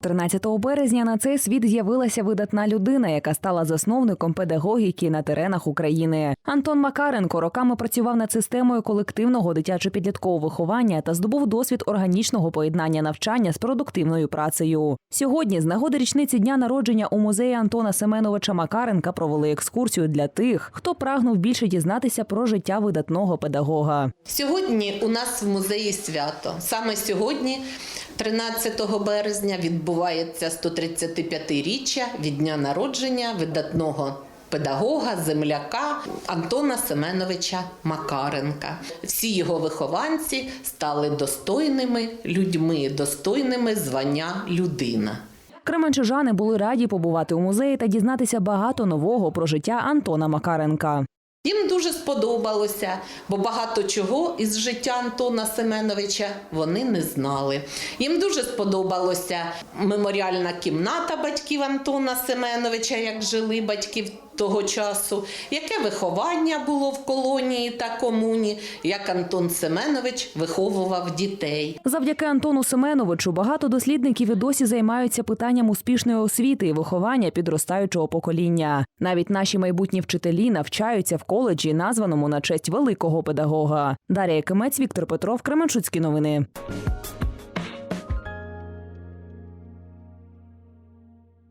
13 березня на цей світ з'явилася видатна людина, яка стала засновником педагогіки на теренах України. Антон Макаренко роками працював над системою колективного дитячо-підліткового виховання та здобув досвід органічного поєднання навчання з продуктивною працею. Сьогодні, з нагоди річниці дня народження у музеї Антона Семеновича Макаренка провели екскурсію для тих, хто прагнув більше дізнатися про життя видатного педагога. Сьогодні у нас в музеї свято. Саме сьогодні, 13 березня, відбувається 135-річчя від дня народження видатного педагога, земляка Антона Семеновича Макаренка. Всі його вихованці стали достойними людьми, достойними звання людина. Кременчужани були раді побувати у музеї та дізнатися багато нового про життя Антона Макаренка. Їм дуже сподобалося, бо багато чого із життя Антона Семеновича вони не знали. Їм дуже сподобалося меморіальна кімната батьків Антона Семеновича, як жили батьки того часу, яке виховання було в колонії та комуні, як Антон Семенович виховував дітей. Завдяки Антону Семеновичу багато дослідників і досі займаються питанням успішної освіти і виховання підростаючого покоління. Навіть наші майбутні вчителі навчаються в коледжі, названому на честь великого педагога. Дар'я Якимець, Віктор Петров, Кременчуцькі новини.